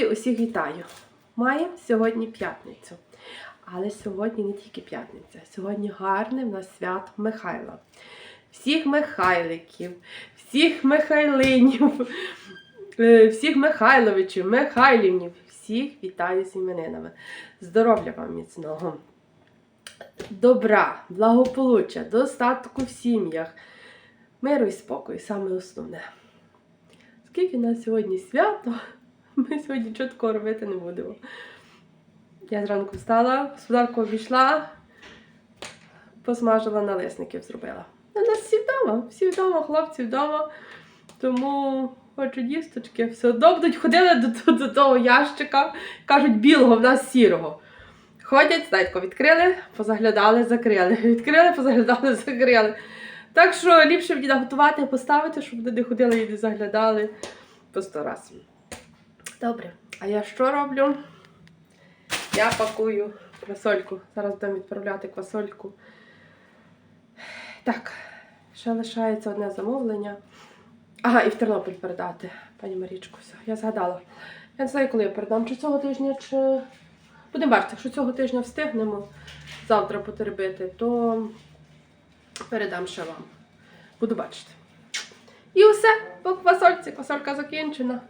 Друзі, усіх вітаю! Маємо сьогодні п'ятницю. Але сьогодні не тільки п'ятниця, сьогодні гарне в нас свято Михайла. Всіх Михайликів, всіх Михайлинів, е, всіх Михайловичів, Михайлівнів, всіх вітаю з іменинами. Здоров'я вам міцного, добра, благополуччя, достатку в сім'ях, миру і спокою, саме основне. Скільки у нас сьогодні свято, ми сьогодні чітко робити не будемо. Я зранку встала, господарку обійшла, посмажила налисників, зробила. У нас всі вдома, всі вдома, хлопці вдома. Тому хочу дісточки, все одно ходили до, до, до того ящика, кажуть, білого, в нас сірого. Ходять, знаєте, відкрили, позаглядали, закрили. Відкрили, позаглядали, закрили. Так що ліпше мені наготувати, поставити, щоб вони не ходили і не заглядали по сто раз. Добре, а я що роблю? Я пакую квасольку. Зараз будемо відправляти квасольку. Так, ще лишається одне замовлення. Ага, і в Тернопіль передати, пані Марічку. Все, я згадала. Я не знаю, коли я передам, чи цього тижня, чи. Будемо бачити, якщо цього тижня встигнемо завтра потербити, то передам ще вам. Буду бачити. І все, по квасольці. Квасолька закінчена.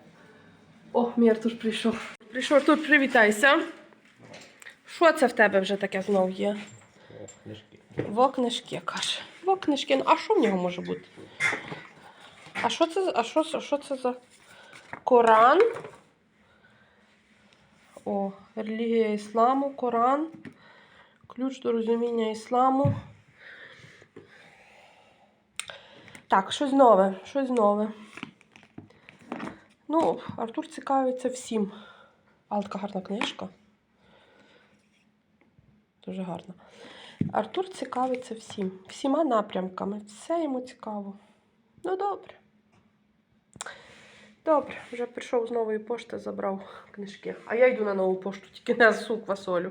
О, мій Артур прийшов. Прийшов тут, привітайся. Що це в тебе вже таке знов є? Книжки. Вокнижки, каже. Во книжки. Ну, а що в нього може бути? А що це, а що, що це за Коран? О, релігія ісламу, Коран. Ключ до розуміння ісламу. Так, щось нове, щось нове. Ну, Артур цікавиться всім. Але така гарна книжка. Дуже гарна. Артур цікавиться всім, всіма напрямками. Все йому цікаво. Ну, добре. Добре, вже прийшов з нової пошти, забрав книжки. А я йду на нову пошту, тільки несу квасолю.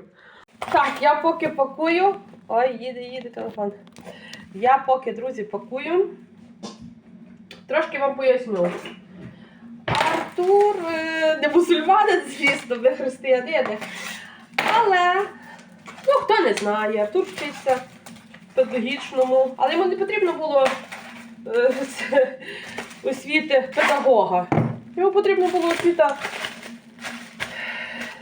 Так, я поки пакую. Ой, їде, їде телефон. Я поки, друзі, пакую. Трошки вам поясню. Артур е, не мусульманин, звісно, не християнини. Але Ну, хто не знає, Артур вчиться в педагогічному, але йому не потрібно було е, освіти педагога. Йому потрібно було освіта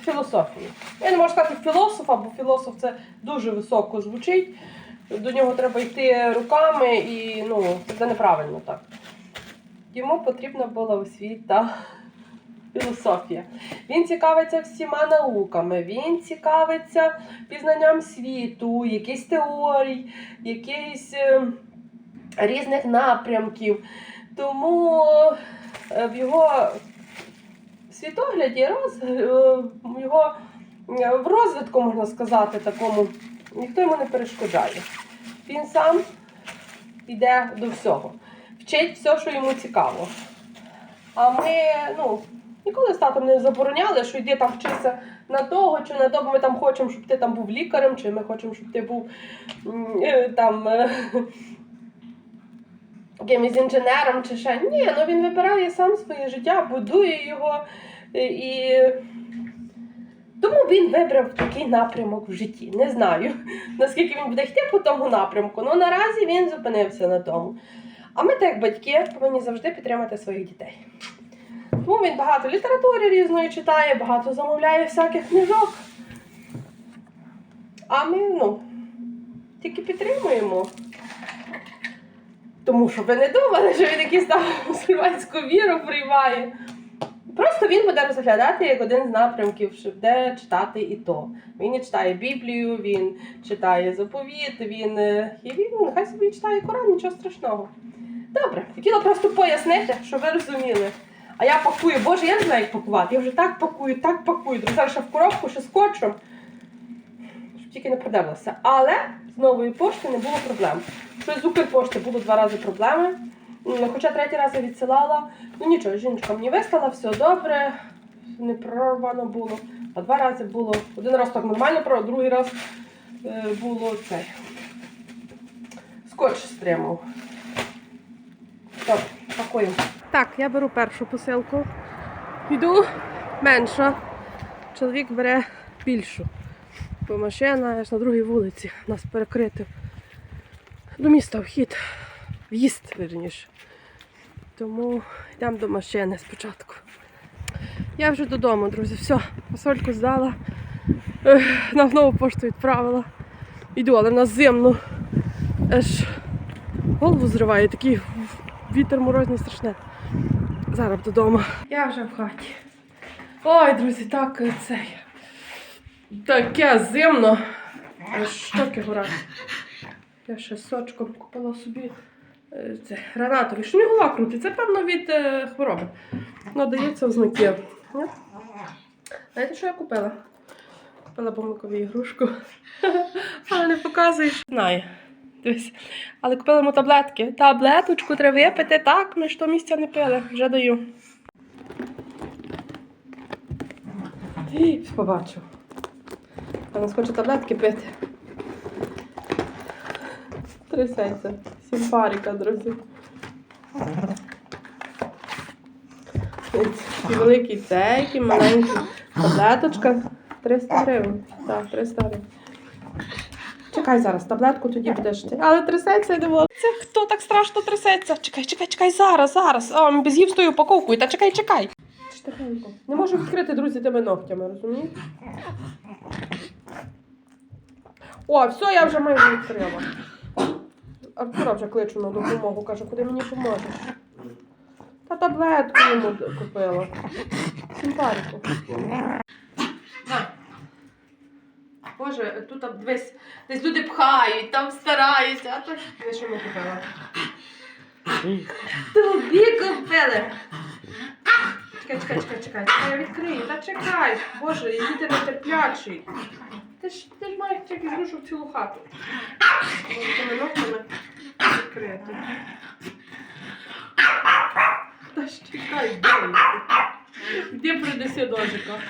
філософії. Я не можу сказати філософа, бо філософ це дуже високо звучить. До нього треба йти руками і ну, це неправильно так. Йому потрібна була освіта філософія. Він цікавиться всіма науками, він цікавиться пізнанням світу, якихось теорій, якихось е, різних напрямків. Тому е, в його світогляді, роз, е, його в розвитку, можна сказати, такому, ніхто йому не перешкоджає. Він сам йде до всього, вчить все, що йому цікаво. А ми, ну, ніколи з татом не забороняли, що йди там вчися на того чи на того. Ми там хочемо, щоб ти там був лікарем, чи ми хочемо, щоб ти був е, там е, якимось інженером, чи ще. Ні, ну він вибирає сам своє життя, будує його е, і. Тому він вибрав такий напрямок в житті. Не знаю, наскільки він буде йти по тому напрямку. Ну наразі він зупинився на тому. А ми, так батьки, повинні завжди підтримати своїх дітей. Тому він багато літератури різної читає, багато замовляє всяких книжок. А ми, ну, тільки підтримуємо. Тому що ви не думали, що він якийсь там мусульманську віру приймає. Просто він буде розглядати як один з напрямків, що де читати і то. Він і читає Біблію, він читає заповіт, він е, і він нехай собі читає Коран, нічого страшного. Добре, хотіла просто пояснити, щоб ви розуміли. А я пакую, боже, я не знаю, як пакувати. Я вже так пакую, так пакую. Друзі, ще в коробку, ще скотчем. Щоб тільки не продерлося. Але з нової пошти не було проблем. Щось з Укрпошти було два рази проблеми. Хоча третій раз я відсилала. Ну нічого, жіночка мені вислала, все добре, не прорвано було. А два рази було. Один раз так нормально прорвало, другий раз е, було цей. Скотч стримав. Добре, пакуємо. Так, я беру першу посилку. Йду менша. Чоловік бере більшу. Бо машина аж на другій вулиці. Нас перекрити. До міста вхід. В'їзд, вірніше. Тому йдемо до машини спочатку. Я вже додому, друзі. Все, посольку здала. На нову пошту відправила. Йду, але в нас зимно. Аж голову зриває, такий вітер морозний страшне. Зараз додому. Я вже в хаті. Ой, друзі, так е, цей. Таке зимно. Щоки горять. Я ще сочком купила собі е, це, гранатові. Що мені голова крутить? Це певно від е, хвороби. Ну, дається в знаки. Знаєте, що я купила? Купила бомикові ігрушку. Але не показуєш. Знаю. Дивись. Але купила йому таблетки. Таблеточку треба випити. Так, ми ж то місця не пили. Вже даю. І, побачив. А нас хоче таблетки пити. Трясеться. Сімпаріка, друзі. Такий великий цей, маленький. Таблеточка 300 гривень. Так, 300 гривень. Чекай зараз, таблетку тоді будеш. ти. Але трясеться і диво. Це хто так страшно трясеться? Чекай, чекай, чекай, зараз, зараз. Без їв з тою упаковкою. Та чекай, чекай. Тихенько. Не можу відкрити, друзі, тими ногтями, розумієте? О, все, я вже майже відкрила. Артура вже кличу на допомогу, каже, куди мені поможеш? Та таблетку йому купила. Симпаріку. Боже, тут там десь, десь люди пхають, там стараються, а то я що ми купила? Тобі купили. Чекай, чекай, чекай, чекай. Я відкрию. Та чекай. Боже, який ти нетерплячий. Ти ж, ти ж маєш тільки зрушу в цілу хату. Боже, тими ногтями відкрити. Та ж чекай, доньку. Де принеси ножика?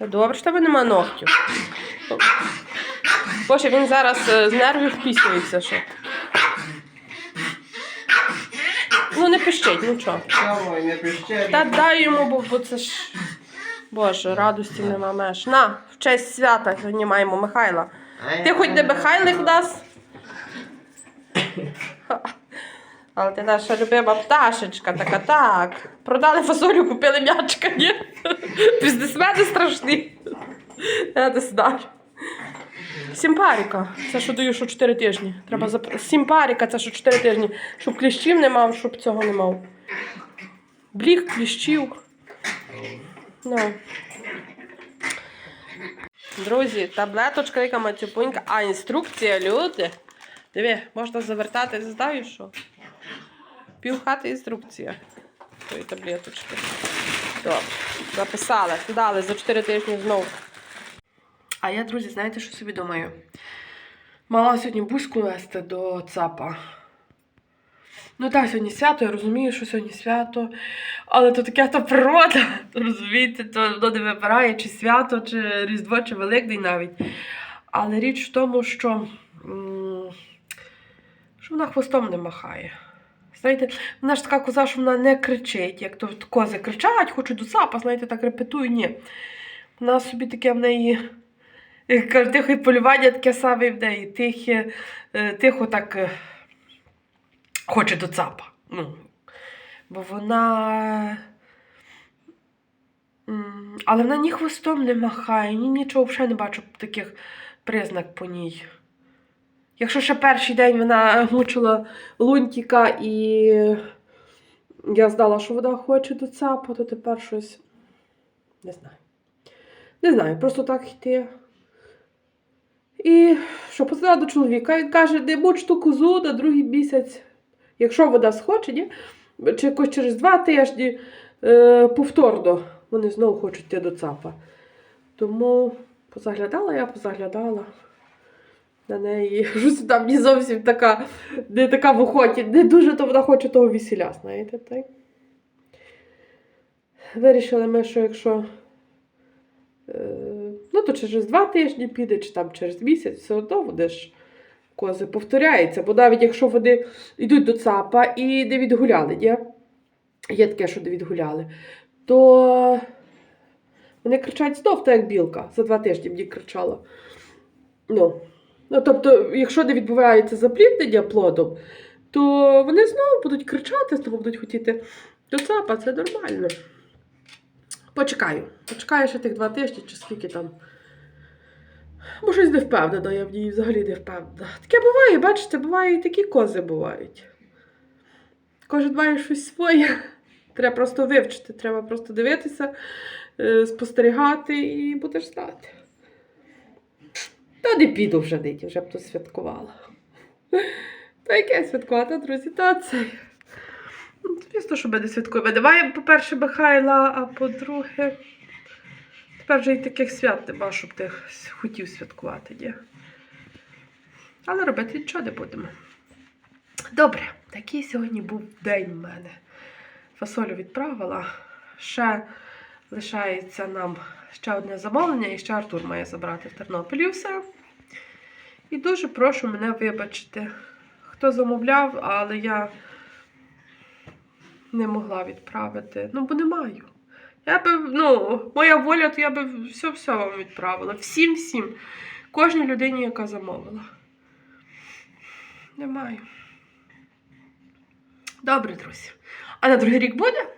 Та добре, що тебе нема ногтів. Боже, він зараз е, з нервів впісюється ще. Ну не пищить, нічого. Ой, не пищи. Та дай йому, бо, бо це ж. Боже, радості нема меж. На, в честь свята сьогодні маємо Михайла. Ти хоч де Михайлик в нас? Але ти наша любима пташечка, така так. Продали фасолю, купили м'ячка, ні? Бізнесмени страшні. Я не знаю. Сімпаріка. Це що даю, що 4 тижні. Треба зап... Сімпаріка, це що 4 тижні. Щоб кліщів не мав, щоб цього не мав. Бліг кліщів. Ну. Друзі, таблеточка, яка мацюпунька, а інструкція, люди. Диви, можна завертати, знаю, що. Півхати інструкція. Тої таблеточки. Добре. Записали. Дали за 4 тижні знову. А я, друзі, знаєте, що собі думаю? Мала сьогодні бузьку вести до ЦАПа. Ну так, сьогодні свято, я розумію, що сьогодні свято. Але то таке то природа, розумієте, то воно не вибирає, чи свято, чи Різдво, чи Великдень навіть. Але річ в тому, що, що вона хвостом не махає. Знаєте, вона ж така коза, що вона не кричить, як то кози кричать, хочуть до цапа, знаєте, так репетую, ні. Вона собі таке в неї. Тихе полювання таке саме в неї. Тихе, е, тихо так е, хоче до цапа. Ну, бо вона. Але вона ні хвостом не махає, ні нічого взагалі не бачу таких признак по ній. Якщо ще перший день вона мучила лунтіка і я знала, що вона хоче до цапа, то тепер щось. Не знаю. Не знаю, просто так йти. І що позвала до чоловіка, він каже, не муч ту козу на другий місяць, якщо вода схоче, ні? чи якось через два тижні е, повторно вони знову хочуть йти до цапа. Тому позаглядала я, позаглядала на неї. Щось там не зовсім така, не така в охоті, не дуже то вона хоче того весіля, знаєте. Так? Вирішили ми, що якщо е, ну, то через два тижні піде, чи там через місяць, все одно ж кози повторяються. Бо навіть якщо вони йдуть до ЦАПа і не відгуляли, ні? є таке, що не відгуляли, то вони кричать знов, так як білка. За два тижні мені кричала. Ну, ну, тобто, якщо не відбувається запліднення плодом, то вони знову будуть кричати, знову будуть хотіти до цапа, це нормально. Почекаю. Почекаю ще тих два тижні, чи скільки там. Бо щось не впевнена, я в ній взагалі не впевнена. Таке буває, бачите, буває і такі кози бувають. Кожен має щось своє. Треба просто вивчити, треба просто дивитися, е, спостерігати і будеш знати. Та не піду вже нині, вже б то святкувала. Та яке святкувати, друзі, та це. Звісно, що ми не святкуємо. Давай, по-перше, Михайла, а по-друге, тепер вже і таких свят нема, щоб ти хотів святкувати, ні. Але робити нічого не будемо. Добре, такий сьогодні був день в мене. Фасолю відправила. Ще лишається нам ще одне замовлення, і ще Артур має забрати в Тернополі і все. І дуже прошу мене вибачити, хто замовляв, але я не могла відправити. Ну, бо не маю. Я би, ну, моя воля, то я би все-все вам відправила. Всім-всім. Кожній людині, яка замовила. Не маю. Добре, друзі. А на другий рік буде?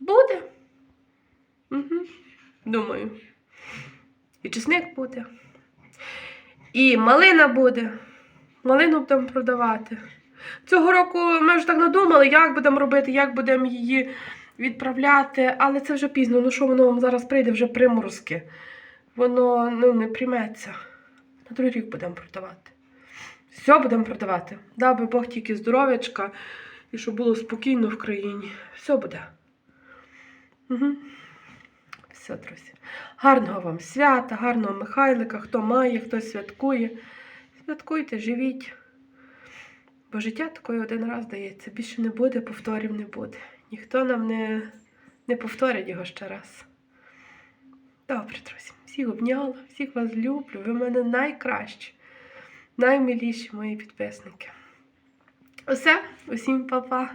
Буде. Угу. Думаю. І чесник буде. І малина буде. Малину будемо продавати. Цього року ми вже так надумали, як будемо робити, як будемо її відправляти, але це вже пізно. Ну що воно вам зараз прийде вже приморозки. Воно ну, не прийметься. На другий рік будемо продавати. Все будемо продавати. Даби Бог тільки здоров'ячка і щоб було спокійно в країні. Все буде. Угу. Все, друзі. Гарного вам свята, гарного Михайлика, хто має, хто святкує. Святкуйте, живіть. Бо життя такої один раз дається. Більше не буде, повторів не буде. Ніхто нам не, не повторить його ще раз. Добре, друзі. Всіх обняла, всіх вас люблю. Ви в мене найкращі, наймиліші мої підписники. Усе, усім па-па.